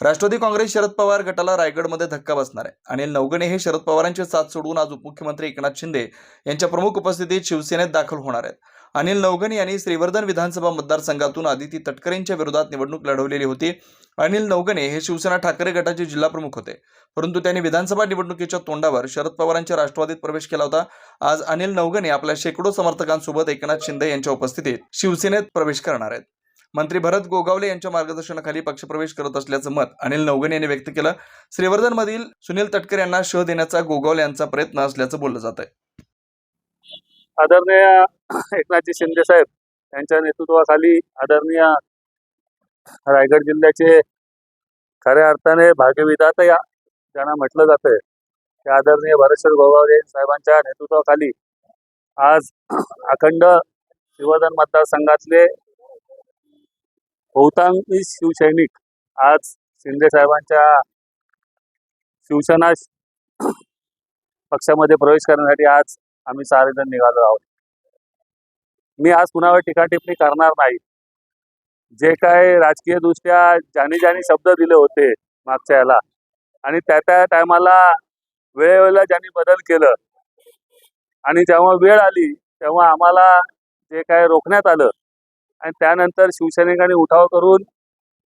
राष्ट्रवादी काँग्रेस शरद पवार गटाला रायगडमध्ये धक्का बसणार आहे. अनिल नवगणे हे शरद पवारांचे साथ सोडून आज उपमुख्यमंत्री एकनाथ शिंदे यांच्या प्रमुख उपस्थितीत शिवसेनेत दाखल होणार आहेत. अनिल नवगणे यांनी श्रीवर्धन विधानसभा मतदारसंघातून आदिती तटकरेंच्या विरोधात निवडणूक लढवलेली होती. अनिल नवगणे हे शिवसेना ठाकरे गटाचे जिल्हा प्रमुख होते. परंतु त्यांनी विधानसभा निवडणुकीच्या तोंडावर शरद पवारांच्या राष्ट्रवादीत प्रवेश केला होता. आज अनिल नवगणे आपल्या शेकडो समर्थकांसोबत एकनाथ शिंदे यांच्या उपस्थितीत शिवसेनेत प्रवेश करणार आहेत. मंत्री भरत गोगावले यांच्या मार्गदर्शनाखाली पक्षप्रवेश करत असल्याचं मत अनिल नवगणे यांनी व्यक्त केलं. श्रीवर्धनमधील सुनील तटकर यांना शह देण्याचा गोगावले यांचा प्रयत्न असल्याचं बोललं जात आहे आदरणीय एकनाथजी शिंदे साहेब यांच्या नेतृत्वाखाली आदरणीय रायगड जिल्ह्याचे खऱ्या अर्थाने भाग्यविधाता या ज्यांना म्हटलं जातंय त्या आदरणीय भरतशर गोगावले साहेबांच्या नेतृत्वाखाली आज अखंड शिवधन मतदारसंघातले बहुतांश शिवसैनिक आज शिंदे साहेबांच्या शिवसेना पक्षामध्ये प्रवेश करण्यासाठी आज आम्ही सारेजण निघालो आहोत. मी आज कुणावर टीका टिप्पणी करणार नाही. जे काय राजकीय दृष्ट्या ज्याने ज्याने शब्द दिले होते मागच्या याला आणि त्या त्या टायमाला वेळेवेळेला ज्यांनी बदल केलं आणि जेव्हा वेळ आली तेव्हा आम्हाला जे काय रोखण्यात आलं आणि त्यानंतर शिवसैनिकांनी उठाव करून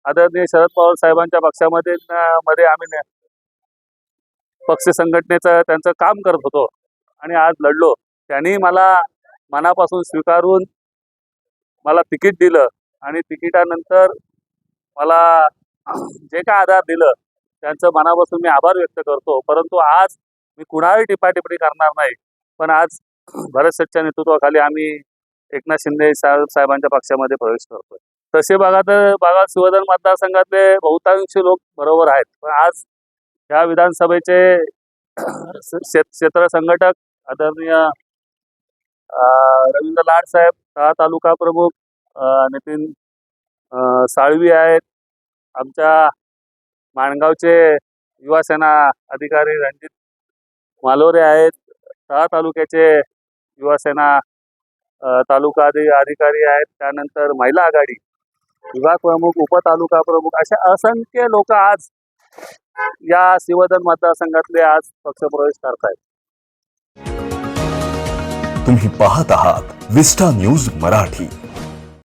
आदरणीय शरद पवार साहेबांच्या पक्षामध्ये मध्ये आम्ही पक्ष संघटनेचं त्यांचं काम करत होतो. आणि आज लढलो. त्यांनी मला मनापासून स्वीकारून मला तिकीट दिलं. आणि तिकिटानंतर मला जे काय आधार दिलं त्यांचं मनापासून मी आभार व्यक्त करतो. परंतु आज मी कुणाही टिपाटिपणी करणार नाही. पण आज भरत सच्च्या नेतृत्वाखाली आम्ही एकनाथ शिंदे साहेब साहेबांच्या पक्षामध्ये प्रवेश करतोय. तसे बघा तर बघा शिवधन मतदारसंघातले बहुतांश लोक बरोबर आहेत. पण आज या विधानसभेचे क्षेत्र संघटक आदरणीय रवींद्र लाड साहेब तळा तालुका प्रमुख नितीन साळवी आहेत. आमच्या माणगावचे युवा सेना अधिकारी रणजित मालोरे आहेत. तळा तालुक्याचे युवा सेना तालुका अधिकारी आहेत. त्यानंतर महिला आघाडी विभाग प्रमुख उपतालुका प्रमुख असे असंख्य लोक आज या शिवधन मतदारसंघातले आज पक्षप्रवेश करतायत. तुम्ही पाहत आहात विस्टा न्यूज मराठी.